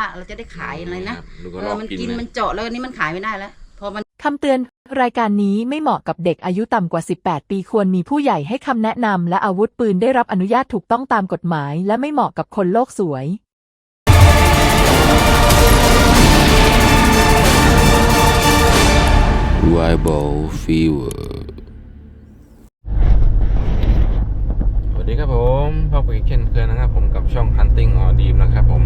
ว่าเราจะได้ขายอะไรนะครับดูก็เอลออกมันกินกินเลยมันเจาะแล้วอันนี้มันขายไม่ได้แล้วพอมันคำเตือน รายการนี้ไม่เหมาะกับเด็กอายุต่ำกว่า 18 ปีควรมีผู้ใหญ่ให้คำแนะนำและอาวุธปืนได้รับอนุญาตถูกต้องตามกฎหมาย และไม่เหมาะกับคนโลกสวย Tribal Fever สวัส ดีครับผมพบกันอีกเช่นเคยนะครับ ผมกับช่อง Hunting or Dream นะครับผม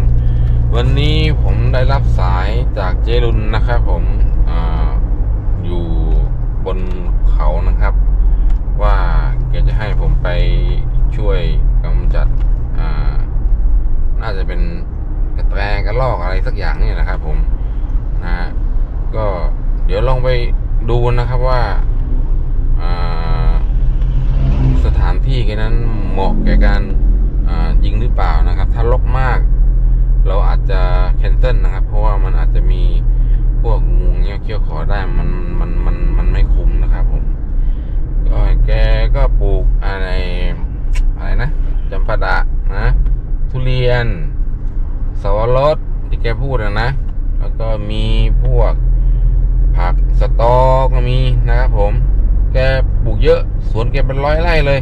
วันนี้ผมได้รับสายจากเจรุนนะครับผมออยู่บนเขานะครับ ว่าแกจะให้ผมไปช่วยกำจัดน่าจะเป็นกระแตกระลอกอะไรสักอย่างนี่แหละครับผมนะฮะก็เดี๋ยวลองไปดูนะครับว่าอ่าสถาน ที่แกนั้นเหมาะแก่การยิงหรือเปล่านะครับ ถ้ารกมาก เราอาจจะแคนเซิลนะครับ เพราะว่ามันอาจจะมีพวกงูเงี้ยวเขี้ยวขอได้มันมันมันมันไม่คุ้มนะครับผมก็แกก็ปลูกอะไรอะไรนะจำปาดะนะทุเรียนสวรสที่แกพูดนะนะแล้วก็มีพวกผักสตอก็มีนะครับผม แกปลูกเยอะ สวนแกเป็นร้อยไร่เลย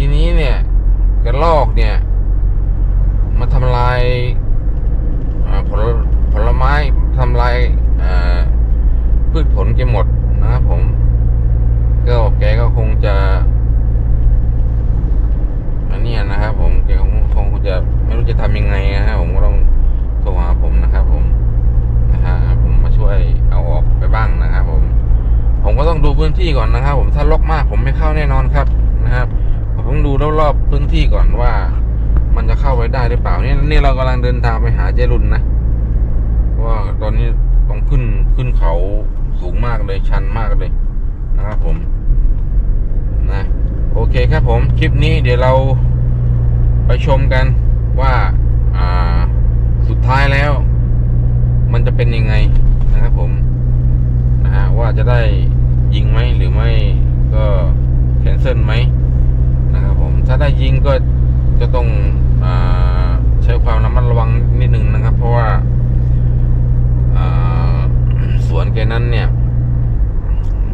ทีนี้เนี่ยกระลอกเนี่ยมาทำลายผลผลไม้ทำลายพืชผลแกหมดนะครับผม ก็แกก็คงจะอันนี้นะครับ ผมแกคงคงจะไม่รู้จะทำยังไงนะครับผมก็ต้องโทรหาผมนะครับ ผมนะฮะผมมาช่วยเอาออกไปบ้างนะครับ ผม ผมก็ต้องดูพื้นที่ก่อนนะครับ ผมถ้ารกมากผมไม่เข้าแน่นอนครับนะครับ ต้องดูรอบๆพื้นที่ก่อนว่า มันจะเข้าไปได้หรือเปล่าเนี่ยนี่เรากำลังเดินทางไปหาเจรุนนะเพราะว่าตอนนี้ต้องขึ้นขึ้นเขาสูงมากเลยชันมากเลยนะครับผมนะโอเคครับผมคลิปนี้เดี๋ยวเราไปชมกันว่าอ่าสุดท้ายแล้ว มันจะเป็นยังไงนะครับผมนะฮะว่าจะได้ยิงไหมหรือไม่ก็แคนเซิลไหมนะครับ ผมถ้ายิงก็ก็ต้องอใช้ความระมัดระวังนิดนึงนะครับ เพราะว่าสวนแกนั้นเนี่ย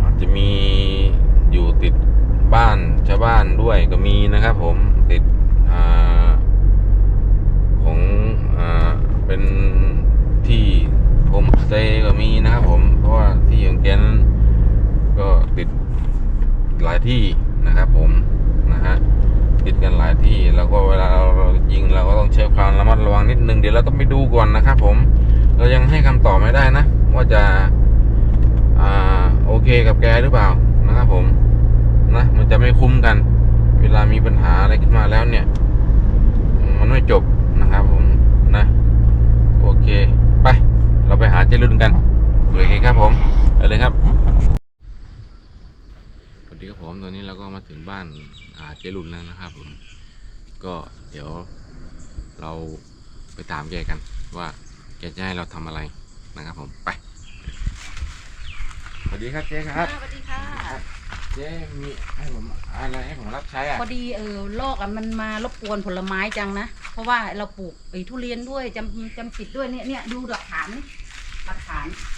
อาจจะมีอยู่ติดบ้านชาวบ้านด้วยก็มีนะครับผมติดอของอเป็นที่โฮมสเตย์ก็มีนะครับผมเพราะว่าที่ของแกนั้นก็ติดหลายที่นะครับผมนะฮะ ติดกันหลายที่ แล้วก็เวลาเรายิงเราก็ต้องใช้ความระมัดระวังนิดนึงเดี๋ยวเราต้องไปดูก่อนนะครับผม เรายังให้คำตอบไม่ได้นะ ว่าจะอ่าโอเคกับแกหรือเปล่านะครับผมนะมันจะไม่คุ้มกัน เวลามีปัญหาอะไรขึ้นมาแล้วเนี่ย มันไม่จบนะครับผมนะโอเค ไป เราไปหาเจรุนกันโอเคครับผมไปเลยครับ ดีครับผมตอนนี้เราก็มาถึงบ้านอาเจรุนแล้วนะครับผมก็เดี๋ยวเราไปตามแกกันว่าแกจะให้เราทำอะไรนะครับผมไปสวัสดีครับเจ๊ครับสวัสดีค่ะเจ๊มีให้ผมอะไรให้ผมรับใช้อะพอดีเออโรคอะมันมารบกวนผลไม้จังนะ เพราะว่าเราปลูกไอ้ทุเรียนด้วยจำจำปิดด้วยเนี่ยเนี่ยดูหลักฐานนี่หลักฐานมัน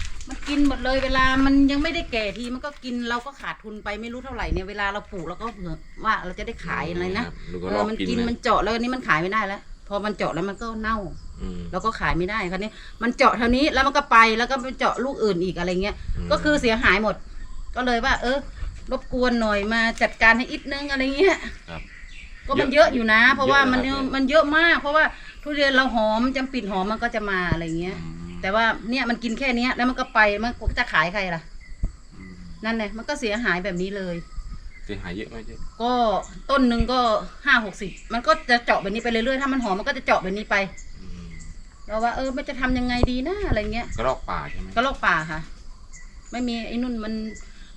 กินหมดเลยเวลามันยังไม่ได้แก่ทีมันก็กินเราก็ขาดทุนไปไม่รู้เท่าไหร่เนี่ยเวลาเราปลูกเราก็เผื่อว่าเราจะได้ขายอะไรนะดูก็เอลออกมันกินกินนะมันเจาะแล้วอันนี้มันขายไม่ได้แล้ว พอมันเจาะแล้วมันก็เน่าอืมเราก็ขายไม่ได้คราวนี้มันเจาะเท่านี้แล้วมันก็ไปแล้วก็ไปเจาะลูกอื่นอีกอะไรเงี้ยมก็คือเสียหายหมด ก็เลยว่า เออ รบกวนหน่อยมาจัดการให้อีกนึงอะไรเงี้ยครับก็มันเยอะอยู่นะ เพราะว่ามันเยอะนะครับมันเยอะมาก เพราะว่าทุเรียนเราหอมจำปิดหอมมันก็จะมาอะไรเงี้ยอืม แต่ว่าเนี่ยมันกินแค่เนี้ยแล้วมันก็ไปมันก็จะขายใครล่ะอืมนั่นแหละมันก็เสียหายแบบนี้เลย เสียหายเยอะไหมเจ๊ก็ต้นหนึ่งก็ห้าหกสิบมันก็จะเจาะแบบนี้ไปเรื่อยๆถ้ามันหอมมันก็จะเจาะแบบนี้ไปอืมเราว่าเออมันจะทำยังไงดีนะอะไรเงี้ย กระรอกป่าใช่ไหมก็โรคป่าค่ะ ไม่มีไอ้นุ่นมัน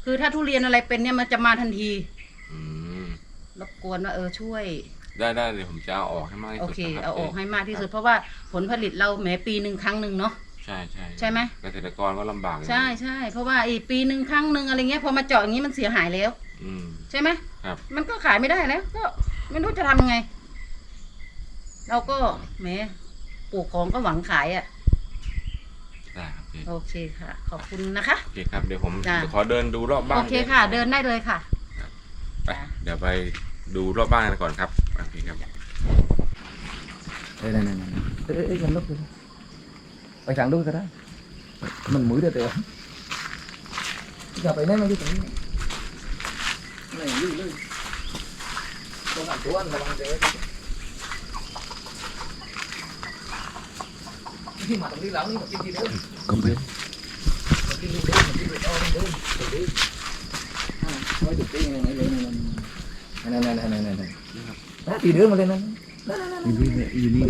คือถ้าทุเรียนอะไรเป็นเนี่ยมันจะมาทันทีอืมรบกวนว่าเออช่วย ได้ได้เดี๋ยวผมจะเอาออกให้มากที่โอสุดเค นะครับเอาออกจ๊ให้มากที่สุด เพราะว่าผลผลิตเราแหมปีหนึ่งครั้งหนึ่งเนาะ ใช่ใช่ใช่ไหม เกษตรกรก็ลำบากอยู่ใช่ใช่เพราะว่าอีกปีหนึ่งครั้งหนึ่งอะไรเงี้ยพอมาเจาะอย่างนี้มันเสียหายแล้ว อืม ใช่ไหมครับ มันก็ขายไม่ได้แล้วก็ไม่รู้จะทำยังไง เราก็แหมปลูกของก็หวังขายอะ ได้ครับเจ๊โอเคค่ะ ขอบคุณนะคะ โอเคครับเดี๋ยวผมจ้ะขอเดินดูรอบบ้านโอเคค่ะ เดินได้เลยค่ะ ไปเดี๋ยวไปดูรอบบ้านกันก่อนครับโอเคครับ đây này này này ê, ê, ê, gần lúc rồi phải thẳng Bacaan dulu đó Mình mũi được rồi. Gặp phải nên mà cái này. Này lưu lưu. Con ăn chú ăn là bằng thế. Khi mà thằng đi lắng đi mà kiếm gì nữa. Không biết. Mà kiếm gì nữa mà kiếm gì đâu không biết. Thử đi. À, nói được đi này này này này này này này này. Đó thì đứa mà lên này. Đó đó đó. Đi đi đi. Đi đi.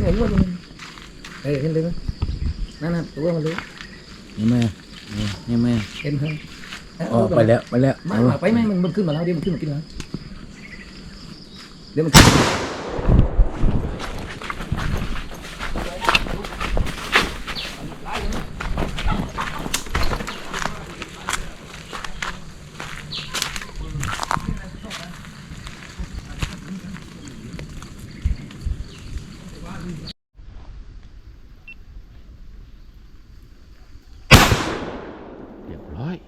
Ê, lên lên. นั่นน่ะตัวมันรู้นี่แม่นี่แม่เห็นเพิ่อ๋อไปแล้วไปแล้วมาไปไหมมันมันขึ้นมาแล้วเดี๋ยวมันขึ้นมากินแล้วเดี๋ยวมัน はい。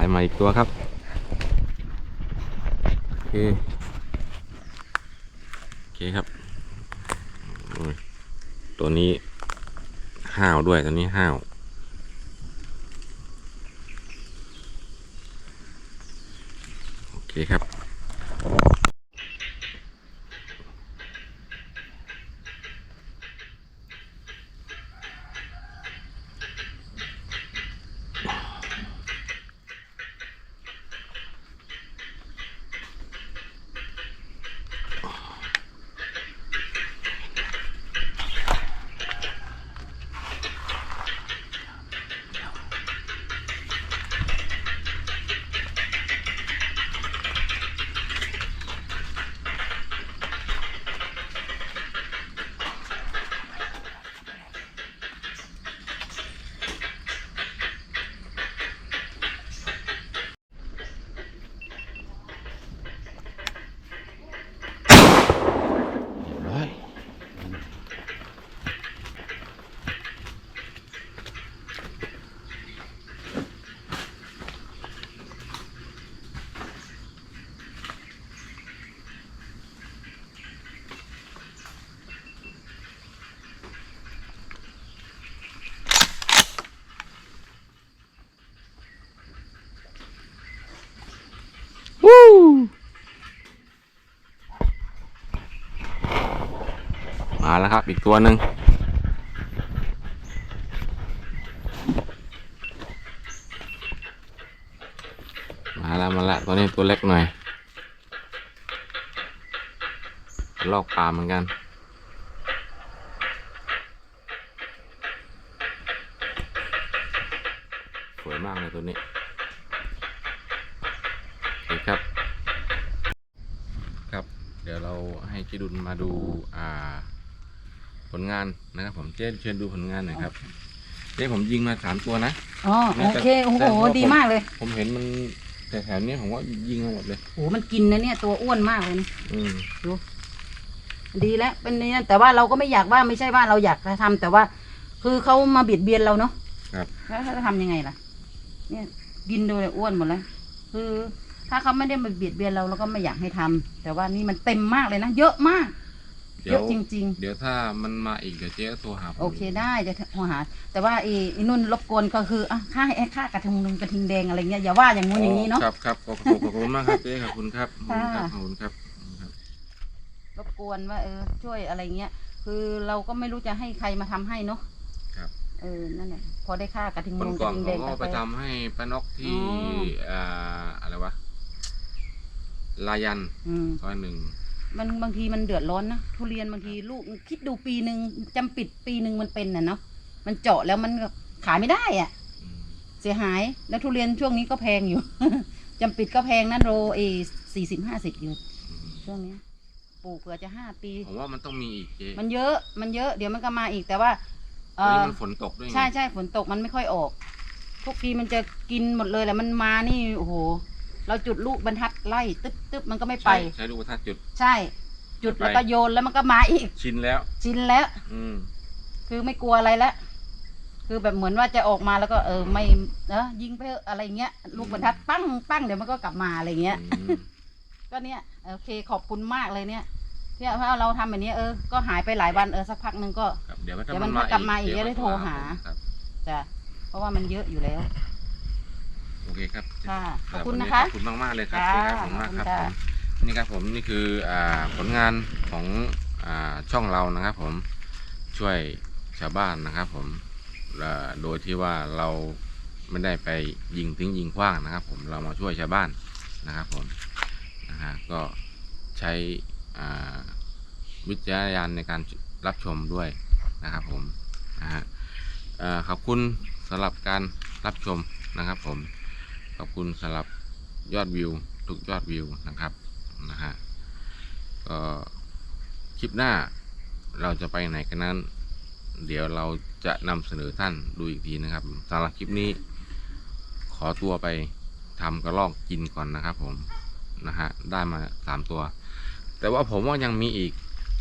ายมาอีกตัวครับ โอเค โอเคครับ ตัวนี้ห้าวด้วยตัวนี้ห้าว ครับ อีกตัวหนึ่งมาแล้วมาแล้วตัวนี้ตัวเล็กหน่อยลอกปลาเหมือนกันสวยมากเลยตัวนี้โอเคครับ ครับ เดี๋ยวเราให้เจดุลมาดูอ่า ผลงานนะครับ ผมเจ๊เชิญดูผลงานหน่อยครับเจ๊ผมยิงมาสามตัวนะ อ๋อโอเคโอ้โหดีมากเลย ผมเห็นมันแต่แถวๆนี้ผมว่ายิงมาหมดเลยโอ้โหมันกินนะเนี่ยตัวอ้วนมากเลยนะอืมดีแล้วเป็นนี่นะแต่ว่าเราก็ไม่อยากว่าไม่ใช่ว่าเราอยากจะทำแต่ว่า คือเขามาเบียดเบียนเราเนาะครับ แล้วเขาจะทำยังไงล่ะ เนี่ยกินดูเลยอ้วนหมดแล้วคือถ้าเขาไม่ได้มาเบียดเบียนเราเราก็ไม่อยากให้ทำแต่ว่านี่มันเต็มมากเลยนะเยอะมาก เดี๋เยยวอะจริง ๆ เดี๋ยวถ้ามันมาอีกเดี๋ยวเจ๊ก็โทรหาผมโอเคได้จะโทรหา แต่ว่าไอ้ไอ้นุ่นรบกวนก็คืออะค่าให้ค่ากระทงกระทิงแดงอะไรเงี้ยอย่าว่าอย่างงู้นอย่างนี้เนาะ ครับครับขอบคุณขอบคุณมากครับเจ๊ขอบคุณครับขอบคุณครับค่ะขอบคุณครับขอบคุณครับ รบกวนว่าเออช่วยอะไรเงี้ย คือเราก็ไม่รู้จะให้ใครมาทำให้เนาะครับ เออนั่นแหละพอได้ค่ากระทิงคมนงกก่ระอนทิงแดเขางก็กาไปแฟทำให้ป้านกที่อ๋ออ่าอะไรวะลายันอืม ซอยหนึ่ง มันบางทีมันเดือดร้อนนะทุเรียนบางทีลูกคิดดูปีหนึ่งจำปิดปีหนึ่งมันเป็นน่ะเนาะมันเจาะแล้วมันขายไม่ได้อะอืมเสียหายแล้วทุเรียนช่วงนี้ก็แพงอยู่ จำปิดก็แพงนะโรเอสี่สิบห้าสิบอยู่อืมช่วงนี้ปลูกเผื่อจะห้าปีผมว่ามันต้องมีอีกเจ๊มันเยอะมันเยอะเดี๋ยวมันก็มาอีกแต่ว่าเอตอนนี้อมันฝนตกด้วยไงใช่ใช่ฝนตกมันไม่ค่อยออก ทุกทีมันจะกินหมดเลยแหละมันมานี่โอ้โห เราจุดลูกบรรทัดไล่ตึ๊บตึ๊บมันก็ไม่ไป ใช่ใช้ลูกประทัดจุด ใช่ จุดไป แล้วก็โยนแล้วมันก็มาอีก ชินแล้ว ชินแล้ว อืม คือไม่กลัวอะไรแล้วคือแบบเหมือนว่าจะออกมาแล้วก็เออไม่เนอะยิงไปเถอะอะไรเงี้ยลูกบรรทัดปั้งปั้งเดี๋ยวมันก็กลับมาอะไรเงี้ย อืมก็เนี่ยโอเคขอบคุณมากเลยเนี่ยเนี่ยถ้าเราทำแบบนี้เออก็หายไปหลายวันเออสักพักหนึ่งก็ ครับเดี๋ยวมันเดี๋ยวมันกลับมาอีกจะได้โทรหา ครับ จะเพราะว่ามันเยอะอยู่แล้วโอเคครับค่ะขสำหอบรับคุณวันะคะ ขอบคุณมากมากๆเลยครับจ้าเจ๊ครับผมมากครับขอบผคุณมจ้านี่ครับผมนี่คืออ่าผลงานของอ่าช่องเรานะครับ ผมช่วยชาวบ้านนะครับ ผมและโดยที่ว่าเราไม่ได้ไปยิงทิ้งยิงขว้างนะครับ ผมเรามาช่วยชาวบ้านนะครับ ผมนะฮะก็ใช้อ่าวิจารณญาณในการรับชมด้วยนะครับ ผมนะฮะเอ่อขอบคุณสำหรับการรับชมนะครับผม ขอบคุณสำหรับยอดวิว ทุกยอดวิวนะครับนะฮะก็คลิปหน้าเราจะไปไหนกันนั้น เดี๋ยวเราจะนำเสนอท่านดูอีกทีนะครับสำหรับคลิปนี้ ขอตัวไปทำกระรอกกินก่อนนะครับ ผมนะฮะได้มาสามตัว แต่ว่าผมว่ายังมีอีก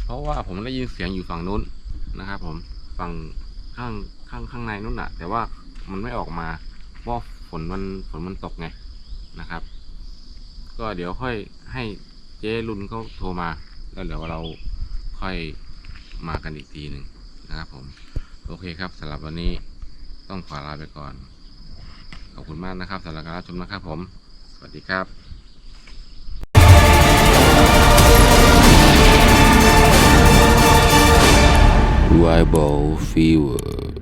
เพราะว่าผมได้ยินเสียงอยู่ฝั่งนู้นนะครับ ผมฝั่งข้างข้างข้างในนู้นน่ะ แต่ว่ามันไม่ออกมาเพราะฝ ฝนมันฝนมันตกไงนะครับ ก็เดี๋ยวค่อยให้เจ๊รุนเขาโทรมาแล้วเดี๋ยวเราค่อยมากันอีกทีหนึ่งนะครับผม โอเคครับสำหรับวันนี้ต้องขอลาไปก่อน ขอบคุณมากนะครับสำหรับการรับชมนะครับผม สวัสดีครับ r i b a l Fever